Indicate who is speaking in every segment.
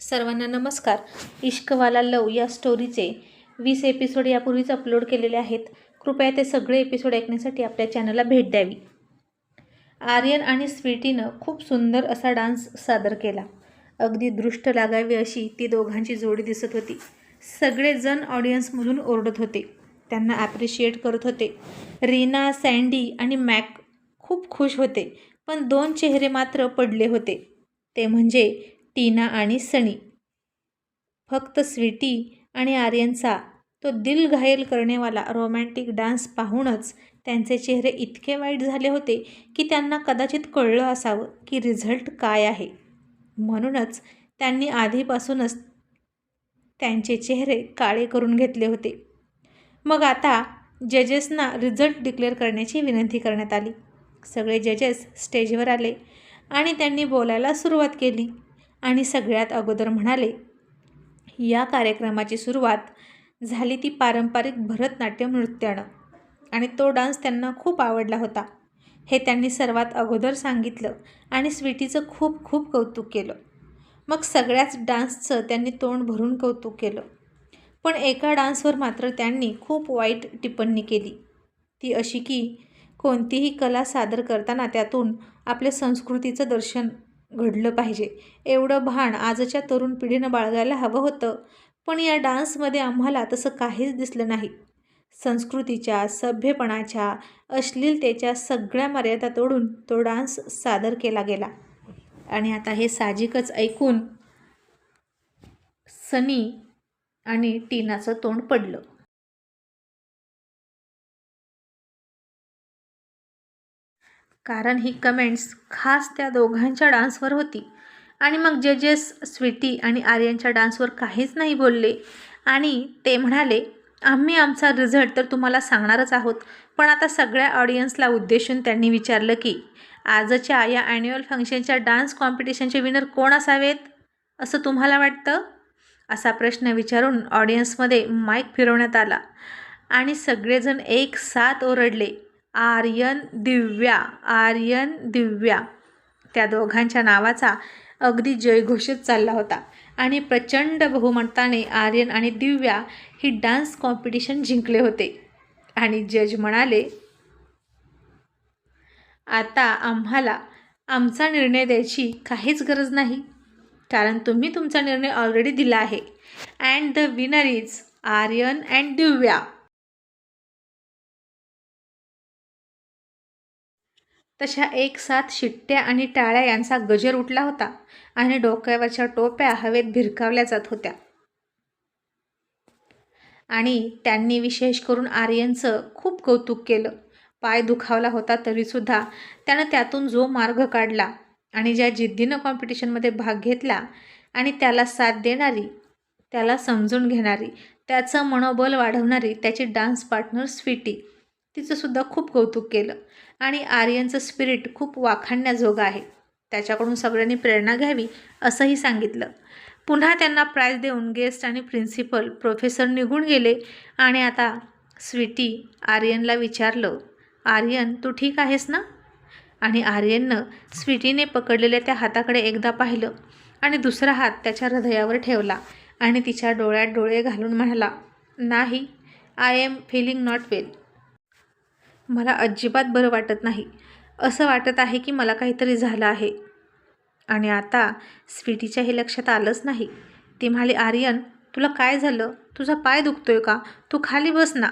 Speaker 1: सर्वांना नमस्कार. इश्कवाला लव या स्टोरीचे वीस एपिसोड यापूर्वीच अपलोड केलेले आहेत. कृपया ते सगळे एपिसोड ऐकण्यासाठी आपल्या चॅनलला भेट द्यावी. आर्यन आणि स्वीटीनं खूप सुंदर असा डान्स सादर केला. अगदी दृष्ट लागावी अशी ती दोघांची जोडी दिसत होती. सगळेजण ऑडियन्समधून ओरडत होते. त्यांना ॲप्रिशिएट करत होते. रीना सँडी आणि मॅक खूप खुश होते पण दोन चेहरे मात्र पडले होते. ते म्हणजे टीना आणि सनी. फक्त स्वीटी आणि आर्यनचा तो दिल घायल करणेवाला रोमॅन्टिक डान्स पाहूनच त्यांचे चेहरे इतके वाईट झाले होते की त्यांना कदाचित कळलं असावं की रिझल्ट काय आहे. म्हणूनच त्यांनी आधीपासूनच त्यांचे चेहरे काळे करून घेतले होते. मग आता जजेसना रिझल्ट डिक्लेअर करण्याची विनंती करण्यात आली. सगळे जजेस स्टेजवर आले आणि त्यांनी बोलायला सुरुवात केली. आणि सगळ्यात अगोदर म्हणाले या कार्यक्रमाची सुरुवात झाली ती पारंपरिक भरतनाट्यम नृत्यानं आणि तो डान्स त्यांना खूप आवडला होता. हे त्यांनी सर्वात अगोदर सांगितलं आणि स्वीटीचं खूप खूप कौतुक केलं. मग सगळ्याच डान्सचं त्यांनी तोंड भरून कौतुक केलं. पण एका डान्सवर मात्र त्यांनी खूप वाईट टिप्पणी केली. ती अशी की कोणतीही कला सादर करताना त्यातून आपल्या संस्कृतीचं दर्शन घडलं पाहिजे. एवढं भान आजच्या तरुण पिढीनं बाळगायला हवं होतं. पण या डान्समध्ये आम्हाला तसं काहीच दिसलं नाही. संस्कृतीच्या सभ्यपणाच्या अश्लीलतेच्या सगळ्या मर्यादा तोडून तो डान्स सादर केला गेला. आणि आता हे साहजिकच ऐकून सनी आणि टीनाचं तोंड पडलं. कारण ही कमेंट्स खास त्या दोघांच्या डान्सवर होती. आणि मग जजेस स्वीटी आणि आर्यनच्या डान्सवर काहीच नाही बोलले. आणि ते म्हणाले आम्ही आमचा रिझल्ट तर तुम्हाला सांगणारच आहोत. पण आता सगळ्या ऑडियन्सला उद्देशून त्यांनी विचारलं की आजच्या या ॲन्युअल फंक्शनच्या डान्स कॉम्पिटिशनचे विनर कोण असावेत? असं तुम्हाला वाटतं? असा प्रश्न विचारून ऑडियन्समध्ये माईक फिरवण्यात आला. आणि सगळेजण एक साथ ओरडले आर्यन दिव्या आर्यन दिव्या. त्या दोघांच्या नावाचा अगदी जयघोषित चालला होता. आणि प्रचंड बहुमताने आर्यन आणि दिव्या ही डान्स कॉम्पिटिशन जिंकले होते. आणि जज म्हणाले आता आम्हाला आमचा निर्णय द्यायची काहीच गरज नाही. कारण तुम्ही तुमचा निर्णय ऑलरेडी दिला आहे. And the winner is Aryan and Divya. तशा एक साथ शिट्ट्या आणि टाळ्या यांचा गजर उठला होता आणि डोक्यावरच्या टोप्या हवेत भिरकावल्या जात होत्या. आणि त्यांनी विशेष करून आर्यनचं खूप कौतुक केलं. पाय दुखावला होता तरीसुद्धा त्यानं त्यातून जो मार्ग काढला आणि ज्या जिद्दीनं कॉम्पिटिशनमध्ये भाग घेतला आणि त्याला साथ देणारी त्याला समजून घेणारी त्याचं मनोबल वाढवणारी त्याची डान्स पार्टनर स्वीटी तिचंसुद्धा खूप कौतुक केलं. आणि आर्यनचं स्पिरिट खूप वाखाणण्याजोगं आहे. त्याच्याकडून सगळ्यांनी प्रेरणा घ्यावी असंही सांगितलं. पुन्हा त्यांना प्राईज देऊन गेस्ट आणि प्रिन्सिपल प्रोफेसर निघून गेले आणि आता स्वीटी आर्यनला विचारलं आर्यन तू ठीक आहेस ना? आणि आर्यननं स्वीटीने पकडलेल्या त्या हाताकडे एकदा पाहिलं आणि दुसरा हात त्याच्या हृदयावर ठेवला आणि तिच्या डोळ्यात डोळे घालून म्हणाला नाही I am feeling not well मला अजिबात बरं वाटत नाही. असं वाटत आहे की मला काहीतरी झालं आहे. आणि आता स्वीटीच्या हे लक्षात आलंच नाही. ती म्हणाली आर्यन तुला काय झालं? तुझा पाय दुखतोय का? तू खाली बस ना.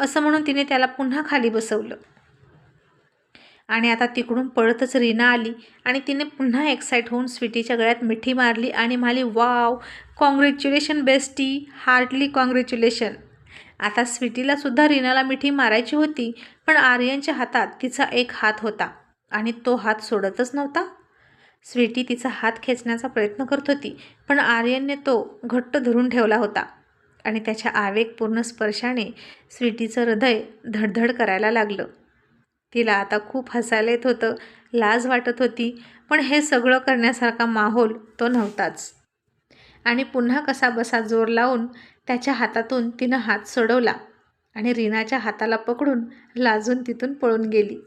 Speaker 1: असं म्हणून तिने त्याला पुन्हा खाली बसवलं. आणि आता तिकडून पळतच रीना आली आणि तिने पुन्हा एक्साईट होऊन स्वीटीच्या गळ्यात मिठी मारली आणि म्हणाली wow congratulation bestie heartly congratulation आता स्वीटीलासुद्धा रीनाला मिठी मारायची होती पण आर्यनच्या हातात तिचा एक हात होता आणि तो हात सोडतच नव्हता. स्वीटी तिचा हात खेचण्याचा प्रयत्न करत होती पण आर्यनने तो घट्ट धरून ठेवला होता आणि त्याच्या आवेगपूर्ण स्पर्शाने स्वीटीचं हृदय धडधड करायला लागलं. तिला आता खूप हसायला येत होतं लाज वाटत होती पण हे सगळं करण्यासारखा माहोल तो नव्हताच. आणि पुन्हा कसा बसा जोर लावून त्याच्या हातातून तिनं हात सोडवला. आणि रीनाच्या हाताला पकडून लाजून तिथून पळून गेली.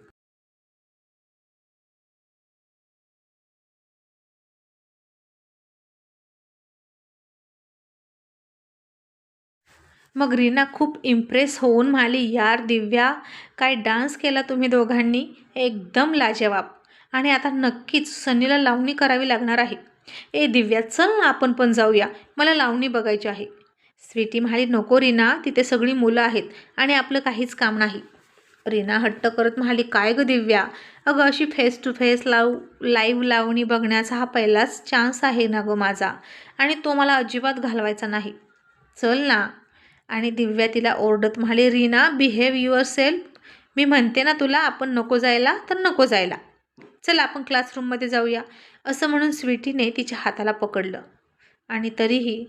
Speaker 1: मग रीना खूप इम्प्रेस होऊन म्हणाली यार दिव्या काय डान्स केला तुम्ही दोघांनी? एकदम लाजवाब. आणि आता नक्कीच सनीला लावणी करावी लागणार आहे. ए दिव्या चल आपण पण जाऊया. मला लावणी बघायची आहे. स्वीटी म्हणाली नको रीना तिथे सगळी मुलं आहेत आणि आपलं काहीच काम नाही. रीना हट्ट करत म्हणाली काय ग दिव्या? अगं अशी फेस टू फेस लाव लाईव्ह लावणी बघण्याचा हा पहिलाच चान्स आहे ना गं माझा आणि तो मला अजिबात घालवायचा नाही. चल ना. आणि दिव्या तिला ओरडत म्हणाली रीना बिहेव युअर सेल्फ मी म्हणते ना तुला आपण नको जायला तर नको जायला. चल आपण क्लासरूममध्ये जाऊया. असं म्हणून स्वीटीने तिच्या हाताला पकडलं. आणि तरीही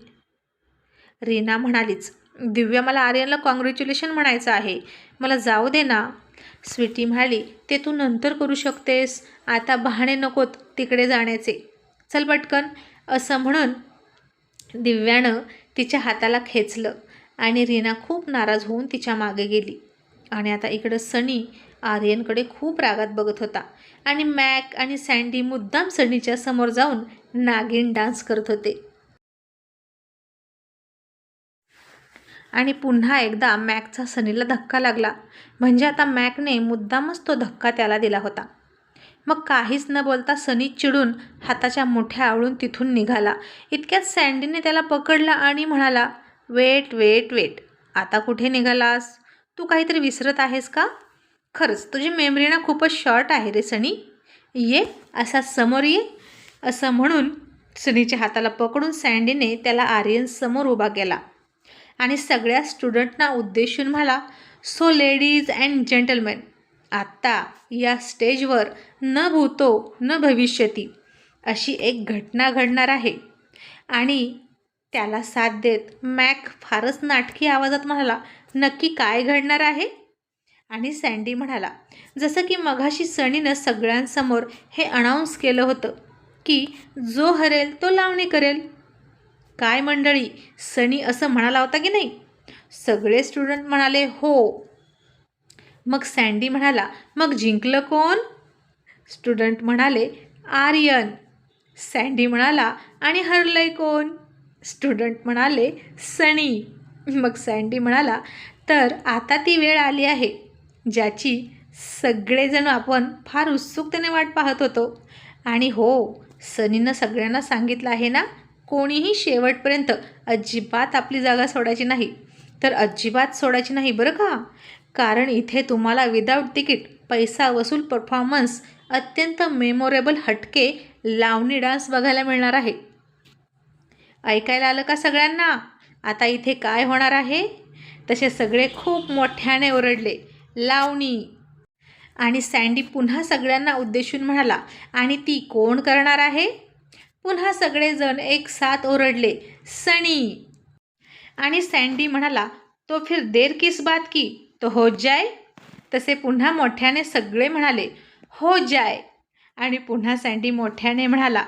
Speaker 1: रीना म्हणालीच दिव्या मला आर्यनला कॉंग्रॅच्युलेशन म्हणायचं आहे. मला जाऊ दे ना. स्वीटी म्हणाली ते तू नंतर करू शकतेस. आता बहाणे नकोत तिकडे जाण्याचे. चल पटकन. असं म्हणून दिव्यानं तिच्या हाताला खेचलं आणि रीना खूप नाराज होऊन तिच्यामागे गेली. आणि आता इकडं सनी आर्यनकडे खूप रागात बघत होता आणि मॅक आणि सँडी मुद्दाम सनीच्या समोर जाऊन नागिन डान्स करत होते. आणि पुन्हा एकदा मॅकचा सनीला धक्का लागला. म्हणजे आता मॅकने मुद्दामच तो धक्का त्याला दिला होता. मग काहीच न बोलता सनी चिडून हाताच्या मोठ्या आवळून तिथून निघाला. इतक्यात सँडीने त्याला पकडला आणि म्हणाला वेट वेट वेट. आता कुठे निघालास? तू काहीतरी विसरत आहेस का? खरंच तुझी मेमरी ना खूपच शॉर्ट आहे रे सनी. ये असा समोर ये. असं म्हणून सनीच्या हाताला पकडून सँडीने त्याला आर्यन समोर उभा केला. आणि सगळ्या स्टुडंटना उद्देशून मला सो लेडीज अँड जेंटलमॅन आत्ता या स्टेजवर न भूतो न भविष्यती अशी एक घटना घडणार आहे. आणि त्याला साथ देत मॅक फारच नाटकी आवाजात म्हणाला नक्की काय घडणार आहे? आणि सँडी म्हणाला जसं की मघाशी सणीनं सगळ्यांसमोर हे अनाऊन्स केलं होतं की जो हरेल तो लावणी करेल. काय मंडळी सनी असं म्हणाला होता की नाही? सगळे स्टुडंट म्हणाले हो. मग सँडी म्हणाला मग जिंकलं कोण? स्टुडंट म्हणाले आर्यन. सँडी म्हणाला आणि हरलंय कोण? स्टुडंट म्हणाले सनी. मग सँडी म्हणाला तर आता ती वेळ आली आहे ज्याची सगळेजण आपण फार उत्सुकतेने वाट पाहत होतो. आणि हो सनीनं सगळ्यांना सांगितलं आहे ना? कोणीही शेवटपर्यंत अजिबात आपली जागा सोडायची नाही. तर अजिबात सोडायची नाही बरं का? कारण इथे तुम्हाला विदाऊट तिकीट पैसा वसूल परफॉर्मन्स अत्यंत मेमोरेबल हटके लावणी डान्स बघायला मिळणार आहे. ऐकायला आलं का सगळ्यांना? आता इथे काय होणार आहे? तसे सगळे खूप मोठ्याने ओरडले. लावणी. आणि सँडी पुन्हा सगळ्यांना उद्देशून म्हणाला आणि ती कोण करणार आहे? पुन्हा सगळेजण एक साथ ओरडले सणी आणि सँडी म्हणाला तो फिर देर किस बात की? तो हो जाय तसे पुन्हा मोठ्याने सगळे म्हणाले हो जाय आणि पुन्हा सँडी मोठ्याने म्हणाला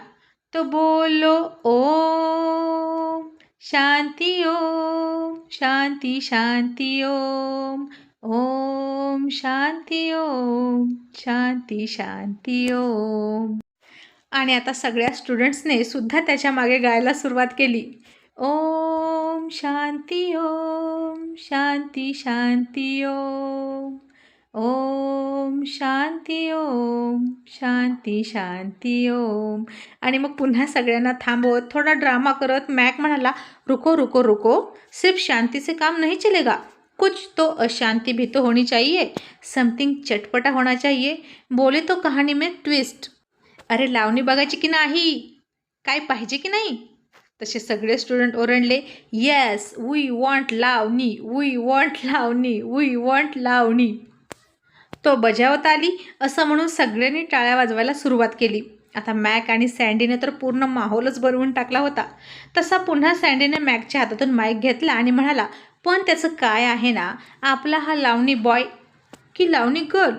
Speaker 1: तो बोलो ओ शांती ओम शांती शांती ओम ओम शांती ओम शांती शांती ओम. आणि आता सगळ्या स्टुडंट्सने सुद्धा त्याच्यामागे गायला सुरुवात केली. ओम शांती ओम शांती शांती ओम. ओम शांती ओम शांती शांती ओम. आणि मग पुन्हा सगळ्यांना थांबवत थोडा ड्रामा करत मॅक म्हणाला रुको रुको रुको. सिर्फ शांतीचे से काम नहीं चलेगा. कुछ तो अशांति भी तो होनी चाहिए. समथिंग चटपटा होना चाहिए. बोले तो कहानी में ट्विस्ट अरे लावणी बघायची की नाही? काय पाहिजे की नाही? तसे सगळे स्टुडंट ओरडले yes we want lavani we want lavani we want lavani. तो बजावत आली असं म्हणून सगळ्यांनी टाळ्या वाजवायला सुरुवात केली. आता मॅक आणि सँडीने तर पूर्ण माहोलच बनवून टाकला होता. तसा पुन्हा सँडीने मॅकच्या हातातून माईक घेतला आणि म्हणाला पण त्याचं काय आहे ना? आपला हा लावणी बॉय की लावणी गर्ल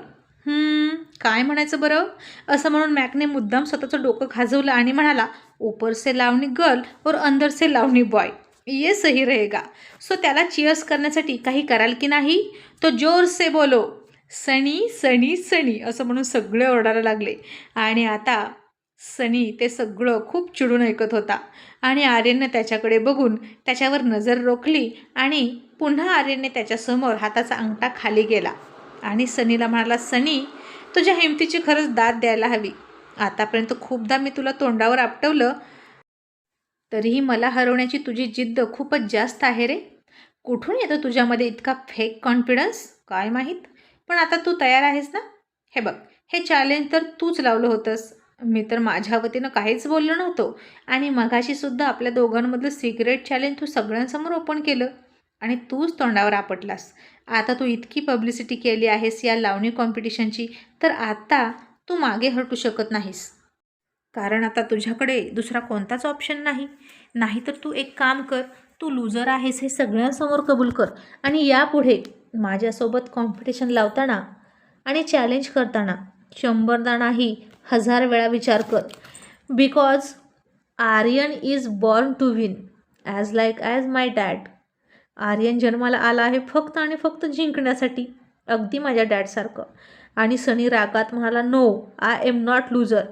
Speaker 1: काय म्हणायचं बरं? असं म्हणून मॅकने मुद्दाम स्वतःचं डोकं खाजवलं आणि म्हणाला ऊपर से लावणी गर्ल और अंदर से लावणी बॉय ये सही रहेगा. सो त्याला चिअर्स करण्यासाठी काही कराल की नाही? तो जोर से बोलो सणी सणी सणी असं म्हणून सगळे ओरडायला लागले. आणि आता सनी ते सगळं खूप चिडून ऐकत होता. आणि आर्यननं त्याच्याकडे बघून त्याच्यावर नजर रोखली आणि पुन्हा आर्यनने त्याच्यासमोर हाताचा अंगठा खाली गेला. आणि सनीला म्हणाला सनी तुझ्या हिमतीची खरंच दाद द्यायला हवी. आतापर्यंत खूपदा मी तुला तोंडावर आपटवलं तरीही मला हरवण्याची तुझी जिद्द खूपच जास्त आहे रे. कुठून येतो तुझ्यामध्ये इतका फेक कॉन्फिडन्स काय माहीत? पण आता तू तयार आहेस ना? हे बघ हे चॅलेंज तर तूच लावलं होतंस. मी तर माझ्या वतीनं काहीच बोललो नव्हतो आणि मघाशीसुद्धा आपल्या दोघांमधलं सिक्रेट चॅलेंज तू सगळ्यांसमोर ओपन केलं. आणि तूच तोंडावर आपटलास. आता तू इतकी पब्लिसिटी केली आहेस या लावणी कॉम्पिटिशनची तर आता तू मागे हटू शकत नाहीस. कारण आता तुझ्याकडे दुसरा कोणताच ऑप्शन नाही. नाहीतर तू एक काम कर तू लुजर आहेस हे सगळ्यांसमोर कबूल कर आणि यापुढे माझ्यासोबत कॉम्पिटिशन लावताना आणि चॅलेंज करताना शंभरदा नाही हजार वेळा विचार कर. Because Aryan is born to win as like as my dad Aryan जन्माला आला आहे फक्त आणि फक्त जिंकण्यासाठी. अगदी माझ्या डॅडसारखं. आणि सनी रागात म्हणाला no I am not loser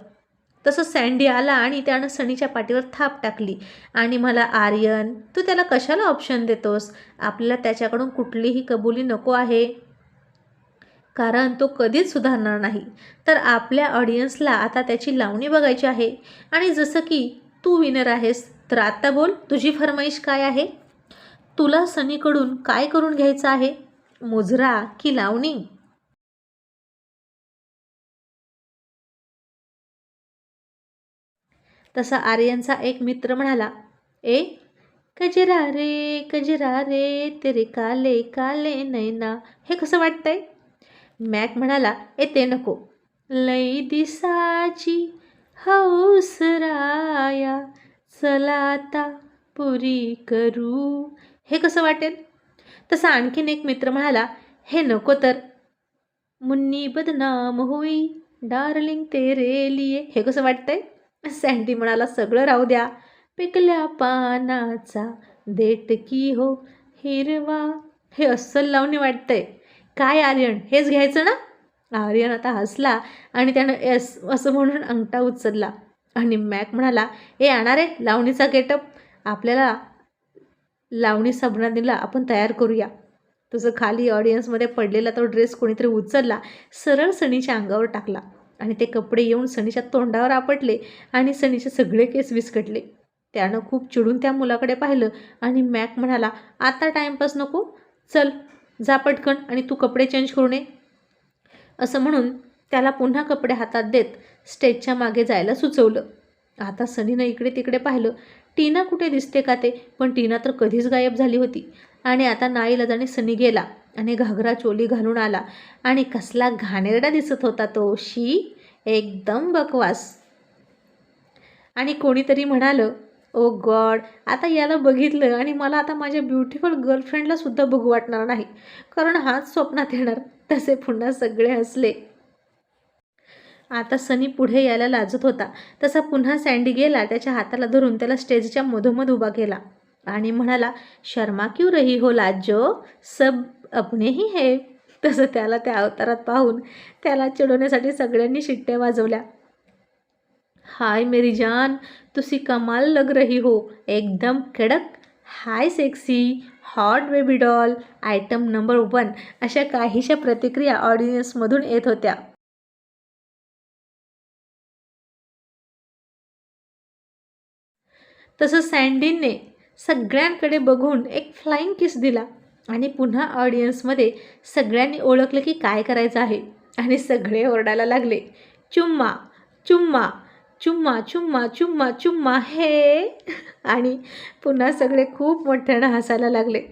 Speaker 1: तसं सँडी आला आणि त्यानं सनीच्या पाठीवर थाप टाकली. आणि मला आर्यन तू त्याला कशाला ऑप्शन देतोस? आपल्याला त्याच्याकडून कुठलीही कबुली नको आहे. कारण तो कधीच सुधारणार नाही. तर आपल्या ऑडियन्सला आता त्याची लावणी बघायची आहे. आणि जसं की तू विनर आहेस तर आत्ता बोल तुझी फरमाईश काय आहे? तुला सनीकडून काय करून घ्यायचं आहे? मुजरा की लावणी? तसा आर्यनचा एक मित्र म्हणाला ए कजरा रे कजरा रे तेरे काले काले नैना. हे कसं वाटतंय? मॅक म्हणाला ए ते नको. लई दिसाची हौसराया चलाता चला आता पुरी करू. हे कसं वाटेल? तसा आणखीन एक मित्र म्हणाला हे नको तर. मुन्नी बदनाम होई डार्लिंग तेरे लिए. हे कसं वाटतंय? सँडी म्हणाला सगळं राहू द्या. पिकल्या पानाचा देटकी हो हिरवा. हे अस्सल लावणी वाटतंय. काय आर्यन? हेच घ्यायचं ना? आर्यन आता हसला आणि त्यानं एस असं म्हणून अंगठा उचलला आणि मॅक म्हणाला ए आणा रे लावणीचा गेटअप. आपल्याला लावणी सबनादीला आपण तयार करूया. तुझं खाली ऑडियन्समध्ये पडलेला तो ड्रेस कोणीतरी उचलला सरळ सणीच्या अंगावर टाकला आणि ते कपडे येऊन सनीच्या तोंडावर आपटले आणि सनीचे सगळे केस विस्कटले. त्यानं खूप चिडून त्या मुलाकडे पाहिलं आणि मॅक म्हणाला आता टाईमपास नको. चल जा पटकन आणि तू कपडे चेंज करू नये असं म्हणून त्याला पुन्हा कपडे हातात देत स्टेजच्या मागे जायला सुचवलं. आता सनीनं इकडे तिकडे पाहिलं टीना कुठे दिसते का ते? पण टीना तर कधीच गायब झाली होती. आणि आता नाईलाजाने सनी गेला आणि घागरा चोली घालून आला. आणि कसला घाणेरडा दिसत होता तो. शी एकदम बकवास. आणि कोणीतरी म्हणालं ओ गॉड आता याला बघितलं आणि मला आता माझ्या ब्युटिफुल गर्लफ्रेंडलासुद्धा बघू वाटणार नाही. कारण हाच स्वप्नात येणार. तसे पुन्हा सगळे हसले. आता सनी पुढे यायला लाजत होता. तसा पुन्हा सँडी गेला त्याच्या हाताला धरून त्याला स्टेजच्या मधोमध उभा केला. आणि म्हणाला शर्मा क्यू रही हो लाजो सब अपने ही है. तसं त्याला त्या अवतारात पाहून त्याला चिडवण्यासाठी सगळ्यांनी शिट्ट्या वाजवल्या. हाय मेरी जान तुसी कमाल लग रही हो. एकदम कडक hi sexy hot baby doll item number one अशा काहीशा प्रतिक्रिया ऑडियन्समधून येत होत्या. तसं सँडीने सगळ्यांकडे बघून एक फ्लाईंग किस दिला आणि पुन्हा ऑडियन्समध्ये सगळ्यांनी ओळखलं की काय करायचं आहे. आणि सगळे ओरडायला लागले चुम्मा चुम्मा चुम्मा चुम्मा चुम्मा चुम्मा हे. आणि पुन्हा सगळे खूप मोठ्यानं हसायला लागले.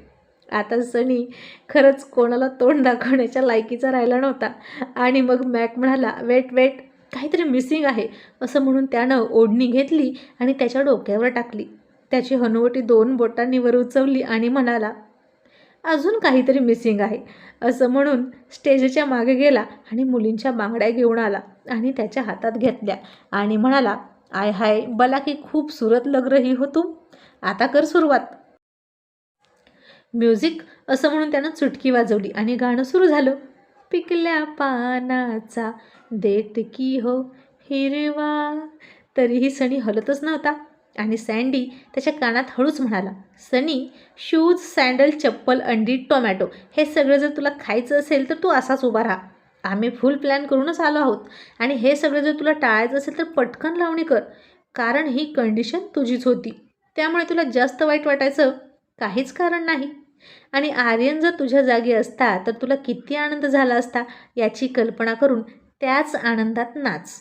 Speaker 1: आता सनी खरंच कोणाला तोंड दाखवण्याच्या लायकीचा राहिला नव्हता. आणि मग मॅक म्हणाला वेट वेट काहीतरी मिसिंग आहे असं म्हणून त्यानं ओढणी घेतली आणि त्याच्या डोक्यावर टाकली. त्याची हनुवटी दोन बोटांनी वर उचवली आणि म्हणाला अजून काहीतरी मिसिंग आहे असं म्हणून स्टेजच्या मागे गेला आणि मुलींच्या बांगड्या घेऊन आला आणि त्याच्या हातात घेतल्या आणि म्हणाला आय हाय बला की खूप सुरत लग रही हो तू आता कर सुरुवात. म्युझिक असं म्हणून त्यानं चुटकी वाजवली आणि गाणं सुरू झालं. पिकल्या पानाचा देत की हो हिरवा? तरीही सनी हलतच नव्हता. आणि सँडी त्याच्या कानात हळूच म्हणाला सनी शूज सँडल चप्पल अंडी टोमॅटो हे सगळं जर तुला खायचं असेल तर तू असाच उभा राहा. आम्ही फुल प्लॅन करूनच आलो आहोत. आणि हे सगळं जर तुला टाळायचं असेल तर पटकन लावणी कर कारण ही कंडिशन तुझीच होती. त्यामुळे तुला जास्त वाईट वाटायचं काहीच कारण नाही. आणि आर्यन जर तुझ्या जागी असता तर तुला किती आनंद झाला असता याची कल्पना करून त्याच आनंदात नाच.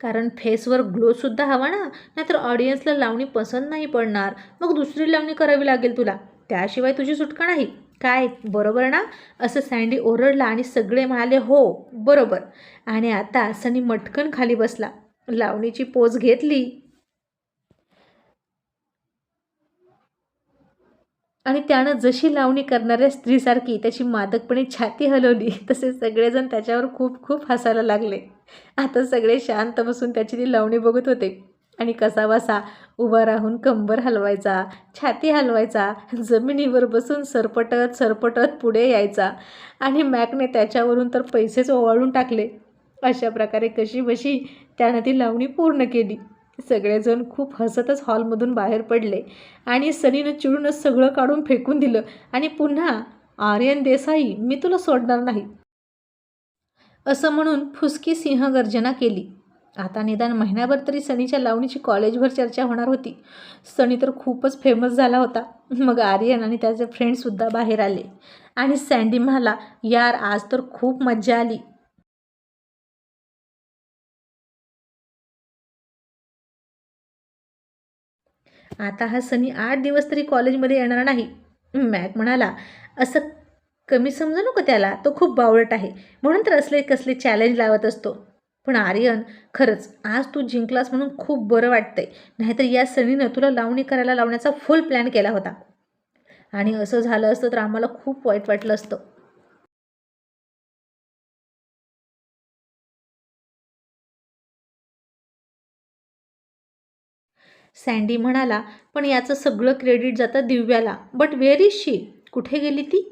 Speaker 1: कारण फेसवर ग्लोसुद्धा हवा ना नाहीतर ऑडियन्सला लावणी पसंत नाही पडणार. मग दुसरी लावणी करावी लागेल तुला. त्याशिवाय तुझी सुटका नाही. काय बरोबर ना? असं सँडी ओरडला आणि सगळे म्हणाले हो बरोबर. आणि आता सनी मटकन खाली बसला. लावणीची पोज घेतली. आणि त्यानं जशी लावणी करणाऱ्या स्त्रीसारखी त्याची मादकपणे छाती हलवली तसे सगळेजण त्याच्यावर खूप खूप हसायला लागले. आता सगळे शांत बसून त्याची ती लावणी बघत होते. आणि कसा बसा उभा राहून कंबर हलवायचा छाती हलवायचा जमिनीवर बसून सरपटत सरपटत पुढे यायचा. आणि मॅकने त्याच्यावरून तर पैसेच ओवाळून टाकले. अशा प्रकारे कशी बशी त्यानं ती लावणी पूर्ण केली. सगळेजण खूप हसतच हॉलमधून बाहेर पडले आणि सनीनं चिडूनच सगळं काढून फेकून दिलं आणि पुन्हा आर्यन देसाई मी तुला सोडणार नाही. असं म्हणून फुसकी सिंहगर्जना केली. आता निदान महिन्याभर तरी सनीच्या लावणीची कॉलेजभर चर्चा होणार होती. सनी तर खूपच फेमस झाला होता. मग आर्यन आणि त्याचे फ्रेंडसुद्धा बाहेर आले. आणि सँडी म्हणाला यार आज तर खूप मज्जा आली. आता हा सनी आठ दिवस तरी कॉलेजमध्ये येणार नाही. मॅक म्हणाला असं कमी समजू नको त्याला. तो खूप बावळट आहे. म्हणून तर असले कसले चॅलेंज लावत असतो. पण आर्यन खरंच आज तू जिंकलास म्हणून खूप बरं वाटतंय. नाहीतर या सणीनं तुला लावणी करायला लावण्याचा फुल प्लॅन केला होता. आणि असं झालं असतं तर आम्हाला खूप वाईट वाटलं असतं. सँडी म्हणाला पण याचं सगळं क्रेडिट जातं दिव्याला. बट वेअर इज शी कुठे गेली ती?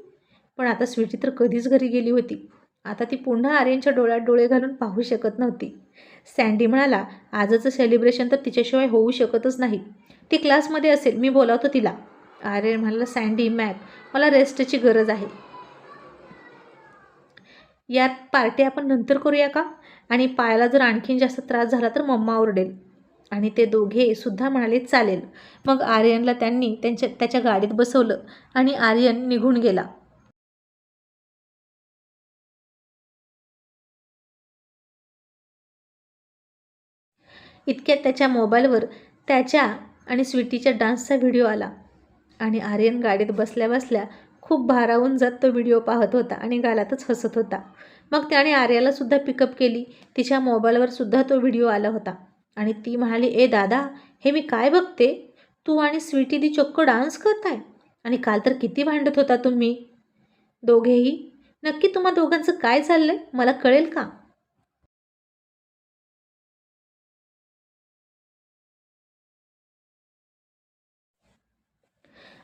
Speaker 1: पण आता स्वीटी तर कधीच घरी गेली होती. आता ती पुन्हा आर्यनच्या डोळ्यात डोळे घालून पाहू शकत नव्हती. सँडी म्हणाला आजचं सेलिब्रेशन तर तिच्याशिवाय होऊ शकतच नाही. ती क्लासमध्ये असेल मी बोलावतो तिला. आर्यन म्हणाला सँडी मॅक मला रेस्टची गरज आहे. यात पार्टी आपण नंतर करूया का? आणि पायाला जर आणखीन जास्त त्रास झाला तर मम्मा ओरडेल. आणि ते दोघे सुद्धा म्हणाले चालेल. मग आर्यनला त्यांनी त्यांच्या त्याच्या गाडीत बसवलं आणि आर्यन निघून गेला. इतक्यात त्याच्या मोबाईलवर त्याच्या आणि स्वीटीच्या डान्सचा व्हिडिओ आला. आणि आर्यन गाडीत बसल्या बसल्या खूप भारावून जात तो व्हिडिओ पाहत होता आणि गालातच हसत होता. मग त्याने आर्यालासुद्धा पिकअप केली. तिच्या मोबाईलवर सुद्धा तो व्हिडिओ आला होता. आणि ती म्हणाली ए दादा हे मी काय बघते? तू आणि स्वीटी दी चक्क डान्स करताय. आणि काल तर किती भांडत होता तुम्ही. दोघेही? नक्की तुम्हा दोघांचं काय चाललंय? मला कळेल का?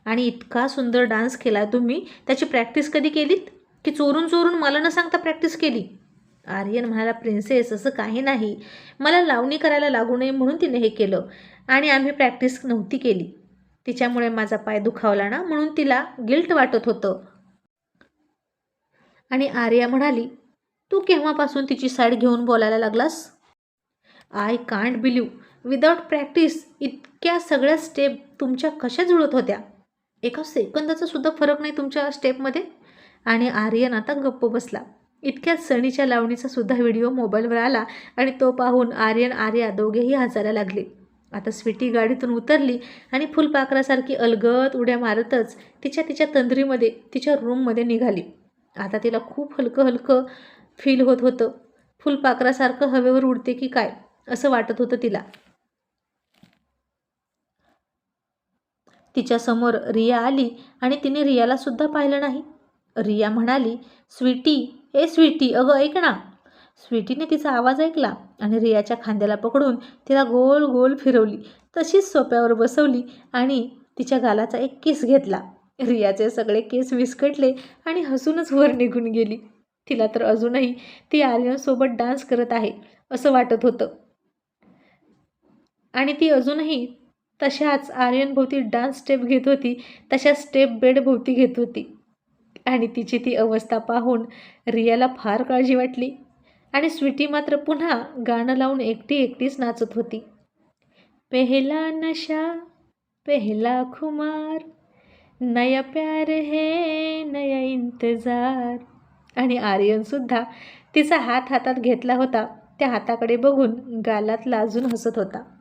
Speaker 1: आणि इतका सुंदर डान्स केला तुम्ही. त्याची प्रॅक्टिस कधी केलीत? की चोरून चोरून मला न सांगता प्रॅक्टिस केली? आर्यन म्हणाला प्रिन्सेस असं काही नाही. मला लावणी करायला लागू नये म्हणून तिने हे केलं आणि आम्ही प्रॅक्टिस नव्हती केली. तिच्यामुळे माझा पाय दुखावला ना म्हणून तिला गिल्ट वाटत होतं. आणि आर्या म्हणाली तू केव्हापासून तिची साईड घेऊन बोलायला लागलास? I can't believe without practice इतक्या सगळ्या स्टेप तुमच्या कशा जुळत होत्या? एका सेकंदाचा सुद्धा फरक नाही तुमच्या स्टेपमध्ये आणि आर्यन आता गप्प बसला. इतक्यात सणीच्या लावणीचा सुद्धा व्हिडिओ मोबाईलवर आला आणि तो पाहून आर्यन आर्या दोघेही हजारा लागले. आता स्वीटी गाडीतून उतरली आणि फुलपाखरासारखी अलगत उड्या मारतच तिच्या तिच्या तंद्रीमध्ये तिच्या रूममध्ये निघाली. आता तिला खूप हलकं हलकं फील होत होतं. फुलपाखरासारखं हवेवर उडते की काय असं वाटत होतं तिला. तिच्यासमोर रिया आली आणि तिने रियालासुद्धा पाहिलं नाही. रिया म्हणाली स्वीटी ए स्वीटी अगं ऐक ना. स्वीटीने तिचा आवाज ऐकला आणि रियाच्या खांद्याला पकडून तिला गोल गोल फिरवली तशीच सोप्यावर बसवली आणि तिच्या गालाचा एक केस घेतला. रियाचे सगळे केस विस्कटले आणि हसूनच वर निघून गेली. तिला तर अजूनही ती आर्यनसोबत डान्स करत आहे असं वाटत होतं. आणि ती अजूनही तशाच आर्यनभोवती डान्स स्टेप घेत होती तशा स्टेप बेडभोवती घेत होती. आणि तिची ती अवस्था पाहून रियाला फार काळजी वाटली. आणि स्वीटी मात्र पुन्हा गाणं लावून एकटी एकटीच नाचत होती. पहला नशा पहला खुमार नया प्यार है नया इंतजार. आणि आर्यनसुद्धा तिचा हात हातात घेतला होता त्या हाताकडे बघून गालात लाजून हसत होता.